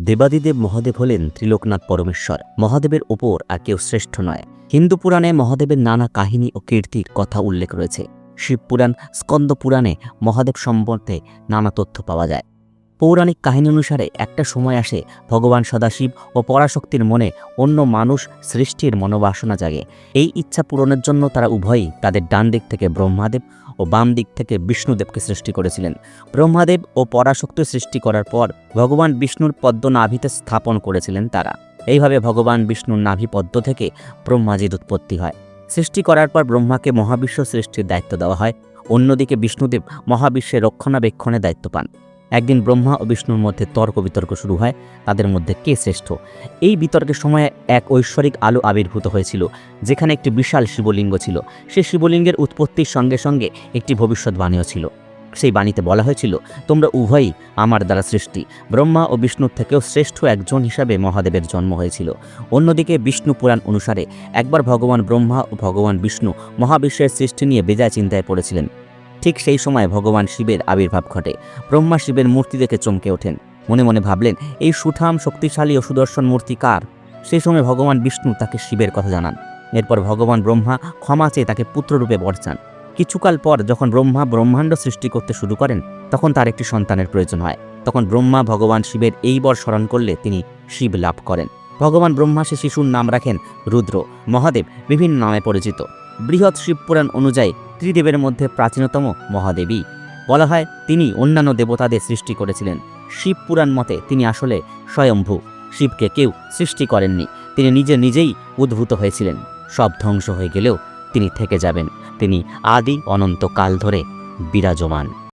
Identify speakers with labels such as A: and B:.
A: দেবাদিদেব মহাদেব হলেন ত্রিলোকনাথ পরমেশ্বর। মহাদেবের ওপর আর কেউ শ্রেষ্ঠ নয়। হিন্দু পুরাণে মহাদেবের নানা কাহিনী ও কীর্তির কথা উল্লেখ রয়েছে। শিবপুরাণ, স্কন্দ পুরাণে মহাদেব সম্বন্ধে নানা তথ্য পাওয়া যায়। পৌরাণিক কাহিনী অনুসারে একটা সময় আসে ভগবান সদাশিব ও পরাশক্তির মনে অন্য মানুষ সৃষ্টির মনোবাসনা জাগে। এই ইচ্ছা পূরণের জন্য তারা উভয়ই তাদের ডান দিক থেকে ব্রহ্মাদেব ও বাম দিক থেকে বিষ্ণুদেবকে সৃষ্টি করেছিলেন। ব্রহ্মাদেব ও পরাশক্তি সৃষ্টি করার পর ভগবান বিষ্ণুর পদ্ম নাভিতে স্থাপন করেছিলেন তারা। এইভাবে ভগবান বিষ্ণুর নাভি পদ্ম থেকে ব্রহ্মাজির উৎপত্তি হয়। সৃষ্টি করার পর ব্রহ্মাকে মহাবিশ্ব সৃষ্টির দায়িত্ব দেওয়া হয়। অন্যদিকে বিষ্ণুদেব মহাবিশ্বের রক্ষণাবেক্ষণের দায়িত্ব পান। একদিন ব্রহ্মা ও বিষ্ণুর মধ্যে তর্ক বিতর্ক শুরু হয়, তাদের মধ্যে কে শ্রেষ্ঠ? এই বিতর্কের সময় এক ঐশ্বরিক আলো আবির্ভূত হয়েছিল, যেখানে একটি বিশাল শিবলিঙ্গ ছিল। সেই শিবলিঙ্গের উৎপত্তির সঙ্গে সঙ্গে একটি ভবিষ্যৎবাণীও ছিল। সেই বাণীতে বলা হয়েছিল, তোমরা উভয়ই আমার দ্বারা সৃষ্টি। ব্রহ্মা ও বিষ্ণুর থেকেও শ্রেষ্ঠ একজন হিসাবে মহাদেবের জন্ম হয়েছিল। অন্যদিকে বিষ্ণু পুরাণ অনুসারে একবার ভগবান ব্রহ্মা ও ভগবান বিষ্ণু মহাবিশ্বের সৃষ্টি নিয়ে বেজায় চিন্তায় পড়েছিলেন। ঠিক সেই সময় ভগবান শিবের আবির্ভাব ঘটে। ব্রহ্মা শিবের মূর্তি দেখে চমকে ওঠেন। মনে মনে ভাবলেন, এই সুঠাম, শক্তিশালী ও সুদর্শন মূর্তি কার? সেই সময় ভগবান বিষ্ণু তাকে শিবের কথা জানান। এরপর ভগবান ব্রহ্মা ক্ষমা চেয়ে তাকে পুত্ররূপে বর চান কিছুকাল পর যখন ব্রহ্মা ব্রহ্মাণ্ড সৃষ্টি করতে শুরু করেন, তখন তার একটি সন্তানের প্রয়োজন হয়। তখন ব্রহ্মা ভগবান শিবের এই বর স্মরণ করলে তিনি শিব লাভ করেন। ভগবান ব্রহ্মা সে শিশুর নাম রাখেন রুদ্র। মহাদেব বিভিন্ন নামে পরিচিত। বৃহৎ শিবপুরাণ অনুযায়ী ত্রিদেবের মধ্যে প্রাচীনতম মহাদেবী। বলা হয়, তিনি অন্যান্য দেবতাদের সৃষ্টি করেছিলেন। শিবপুরাণ মতে তিনি আসলে স্বয়ম্ভু। শিবকে কেউ সৃষ্টি করেননি। তিনি নিজে নিজেই উদ্ভূত হয়েছিলেন। সব ধ্বংস হয়ে গেলেও তিনি থেকে যাবেন। তিনি আদি অনন্তকাল ধরে বিরাজমান।